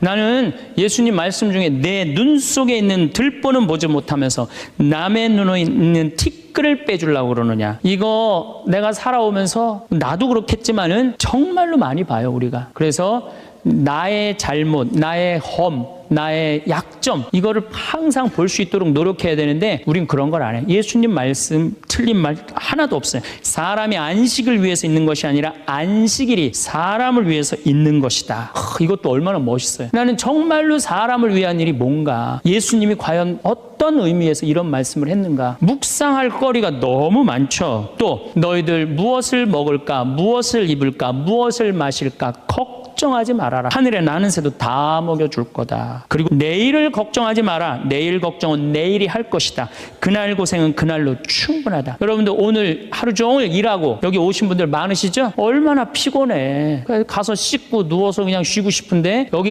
나는 예수님 말씀 중에 내 눈 속에 있는 들보는 보지 못하면서 남의 눈에 있는 티끌을 빼주려고 그러느냐. 이거 내가 살아오면서 나도 그렇겠지만은 정말로 많이 봐요, 우리가. 그래서 나의 잘못, 나의 험, 나의 약점 이거를 항상 볼 수 있도록 노력해야 되는데 우린 그런 걸 안 해. 예수님 말씀 틀린 말 하나도 없어요. 사람이 안식을 위해서 있는 것이 아니라 안식일이 사람을 위해서 있는 것이다. 하, 이것도 얼마나 멋있어요. 나는 정말로 사람을 위한 일이 뭔가 예수님이 과연 어떤 의미에서 이런 말씀을 했는가 묵상할 거리가 너무 많죠. 또 너희들 무엇을 먹을까, 무엇을 입을까, 무엇을 마실까 걱 걱정하지 말아라. 하늘에 나는 새도 다 먹여줄 거다. 그리고 내일을 걱정하지 마라. 내일 걱정은 내일이 할 것이다. 그날 고생은 그날로 충분하다. 여러분들 오늘 하루 종일 일하고 여기 오신 분들 많으시죠? 얼마나 피곤해. 가서 씻고 누워서 그냥 쉬고 싶은데 여기